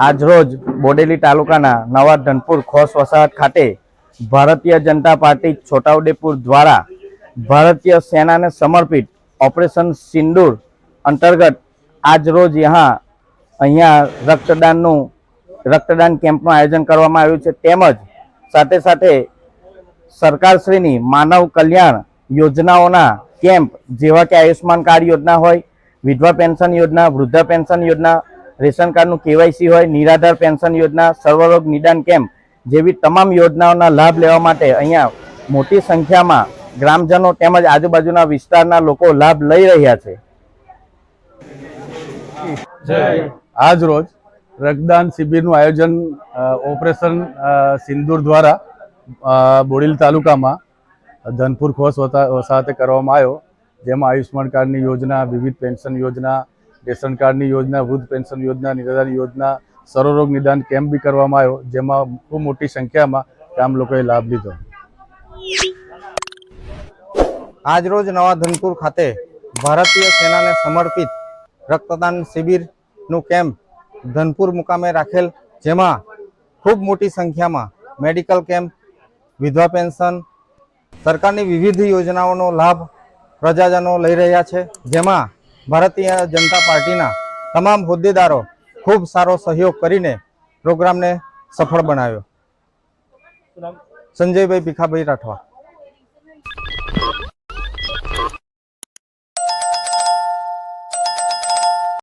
આજરોજ બોડેલી તાલુકાના નવા ધનપુર ખોસ વસાહત ખાતે ભારતીય જનતા પાર્ટી છોટાઉદેપુર દ્વારા ભારતીય સેનાને સમર્પિત ઓપરેશન સિંદૂર અંતર્ગત આજરોજ યહાં અહીંયા રક્તદાનનું, રક્તદાન કેમ્પનું આયોજન કરવામાં આવ્યું છે. તેમજ સાથે સાથે સરકારશ્રીની માનવ કલ્યાણ યોજનાઓના કેમ્પ જેવા કે આયુષ્માન કાર્ડ યોજના હોય, વિધવા પેન્શન યોજના, વૃદ્ધા પેન્શન યોજના રેશન કાર્ડનું કેવાયસી હોય, નિરાધાર પેન્શન યોજના, સર્વરોગ નિદાન કેમ્પ જેવી તમામ યોજનાઓના લાભ લેવા માટે અહીંયા મોટી સંખ્યામાં ગ્રામજનો તેમજ આજુબાજુના વિસ્તારના લોકો લાભ લઈ રહ્યા છે. આજ રોજ રક્તદાન શિબિરનું આયોજન ઓપરેશન સિંદૂર દ્વારા બોડીલ તાલુકામાં ધનપુર ખોસ વસાહતે કરવામાં આવ્યો. જેમાં આયુષ્માન કાર્ડની યોજના, વિવિધ પેન્શન યોજના રેશન કાર્ડની યોજના, વૃદ્ધ પેન્શન યોજના, નિરાધાર યોજના, સર્વરોગ નિદાન કેમ્પ બી કરવામાં આવ્યો, જેમાં ખૂબ મોટી સંખ્યામાં ગામ લોકોએ લાભ લીધો. આજરોજ નવા ધનપુર ખાતે ભારતીય સેનાને સમર્પિત રક્તદાન શિબિરનું કેમ્પ ધનપુર મુકામે રાખેલ, જેમાં ખૂબ મોટી સંખ્યામાં મેડિકલ કેમ્પ, વિધવા પેન્શન, સરકારની વિવિધ યોજનાઓનો લાભ પ્રજાજનો લઈ રહ્યા છે, જેમાં ભારતીય જનતા પાર્ટીના તમામ હોદ્દેદારો ખૂબ સારો સહયોગ કરીને પ્રોગ્રામને સફળ બનાવ્યો. સંજયભાઈ ભીખાભાઈ રાઠવા.